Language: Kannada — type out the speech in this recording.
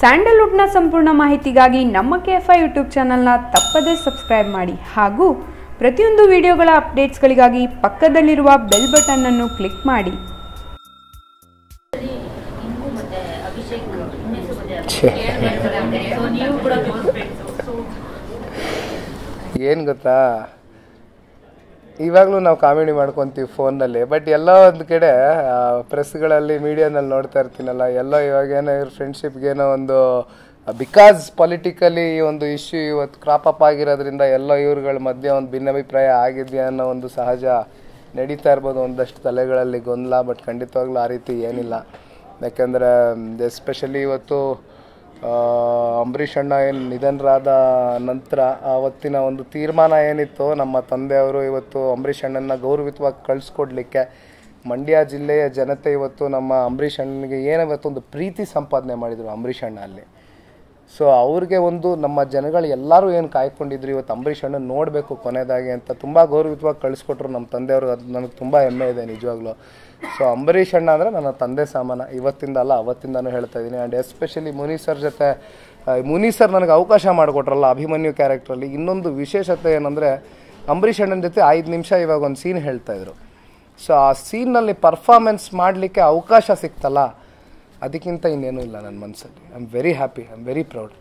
ಸ್ಯಾಂಡಲ್ವುಡ್ನ ಸಂಪೂರ್ಣ ಮಾಹಿತಿಗಾಗಿ ನಮ್ಮ ಕೆ ಎಫ್ ಐ ಯೂಟ್ಯೂಬ್ ಚಾನಲ್ನ ತಪ್ಪದೇ ಸಬ್ಸ್ಕ್ರೈಬ್ ಮಾಡಿ ಹಾಗೂ ಪ್ರತಿಯೊಂದು ವಿಡಿಯೋಗಳ ಅಪ್ಡೇಟ್ಸ್ಗಳಿಗಾಗಿ ಪಕ್ಕದಲ್ಲಿರುವ ಬೆಲ್ ಬಟನ್ ಅನ್ನು ಕ್ಲಿಕ್ ಮಾಡಿ. ಏನು ಮತ್ತೆ ಇವಾಗಲೂ ನಾವು ಕಾಮಿಡಿ ಮಾಡ್ಕೊತೀವಿ ಫೋನಲ್ಲಿ ಬಟ್ ಎಲ್ಲ ಒಂದು ಕಡೆ ಪ್ರೆಸ್ಗಳಲ್ಲಿ ಮೀಡಿಯಾದಲ್ಲಿ ನೋಡ್ತಾ ಇರ್ತೀನಲ್ಲ, ಎಲ್ಲ ಇವಾಗ ಏನೋ ಇವ್ರ ಫ್ರೆಂಡ್ಶಿಪ್ಗೇನೋ ಒಂದು ಬಿಕಾಸ್ ಪೊಲಿಟಿಕಲಿ ಈ ಒಂದು ಇಶ್ಯೂ ಇವತ್ತು ಕ್ರಾಪ್ ಅಪ್ ಆಗಿರೋದ್ರಿಂದ ಎಲ್ಲ ಇವ್ರುಗಳ ಮಧ್ಯೆ ಒಂದು ಭಿನ್ನಾಭಿಪ್ರಾಯ ಆಗಿದೆಯಾ ಅನ್ನೋ ಒಂದು ಸಹಜ ನಡೀತಾ ಇರ್ಬೋದು ಒಂದಷ್ಟು ತಲೆಗಳಲ್ಲಿ ಗೊಂದಲ ಬಟ್ ಖಂಡಿತವಾಗ್ಲೂ ಆ ರೀತಿ ಏನಿಲ್ಲ. ಯಾಕೆಂದರೆ ಎಸ್ಪೆಷಲಿ ಇವತ್ತು ಅಂಬರೀಷ್ ಅಣ್ಣ ಏನು ನಿಧನರಾದ ನಂತರ ಅವತ್ತಿನ ಒಂದು ತೀರ್ಮಾನ ಏನಿತ್ತು, ನಮ್ಮ ತಂದೆಯವರು ಇವತ್ತು ಅಂಬರೀಷ್ ಅಣ್ಣನ ಗೌರವಿತವಾಗಿ ಕಳಿಸ್ಕೊಡ್ಲಿಕ್ಕೆ ಮಂಡ್ಯ ಜಿಲ್ಲೆಯ ಜನತೆ ಇವತ್ತು ನಮ್ಮ ಅಂಬರೀಷ್ ಅಣ್ಣನಿಗೆ ಏನು ಇವತ್ತೊಂದು ಪ್ರೀತಿ ಸಂಪಾದನೆ ಮಾಡಿದರು ಅಂಬರೀಷ್ ಅಣ್ಣ ಅಲ್ಲಿ. ಸೊ ಅವ್ರಿಗೆ ಒಂದು ನಮ್ಮ ಜನಗಳು ಎಲ್ಲರೂ ಏನು ಕಾಯ್ಕೊಂಡಿದ್ರು, ಇವತ್ತು ಅಂಬರೀಷ್ ಅಣ್ಣ ನೋಡಬೇಕು ಕೊನೆಯದಾಗಿ ಅಂತ ತುಂಬ ಗೌರವಿತವಾಗಿ ಕಳಿಸ್ಕೊಟ್ರು ನಮ್ಮ ತಂದೆಯವರು. ಅದು ನನಗೆ ತುಂಬ ಹೆಮ್ಮೆ ಇದೆ ನಿಜವಾಗ್ಲೂ. ಸೊ ಅಂಬರೀಷ್ ಅಣ್ಣ ಅಂದರೆ ನನ್ನ ತಂದೆ ಸಾಮಾನ. ಇವತ್ತಿಂದ ಅಲ್ಲ, ಅವತ್ತಿಂದನೂ ಹೇಳ್ತಾ ಇದ್ದೀನಿ. ಆ್ಯಂಡ್ ಎಸ್ಪೆಷಲಿ ಮುನಿ ಸರ್ ಜೊತೆ ಮುನಿ ಸರ್ ನನಗೆ ಅವಕಾಶ ಮಾಡಿಕೊಟ್ರಲ್ಲ ಅಭಿಮನ್ಯು ಕ್ಯಾರೆಕ್ಟ್ರಲ್ಲಿ ಇನ್ನೊಂದು ವಿಶೇಷತೆ ಏನಂದರೆ, ಅಂಬರೀಷ್ ಅಣ್ಣನ ಜೊತೆ ಐದು ನಿಮಿಷ ಇವಾಗ ಒಂದು ಸೀನ್ ಹೇಳ್ತಾ ಇದ್ರು. ಸೊ ಆ ಸೀನ್ನಲ್ಲಿ ಪರ್ಫಾರ್ಮೆನ್ಸ್ ಮಾಡಲಿಕ್ಕೆ ಅವಕಾಶ ಸಿಕ್ತಲ್ಲ. ಅದಕ್ಕಿಂತ ಇನ್ನೇನೂ ಇಲ್ಲ ನನ್ನ ಮನಸ್ಸಲ್ಲಿ. I am very happy I am very proud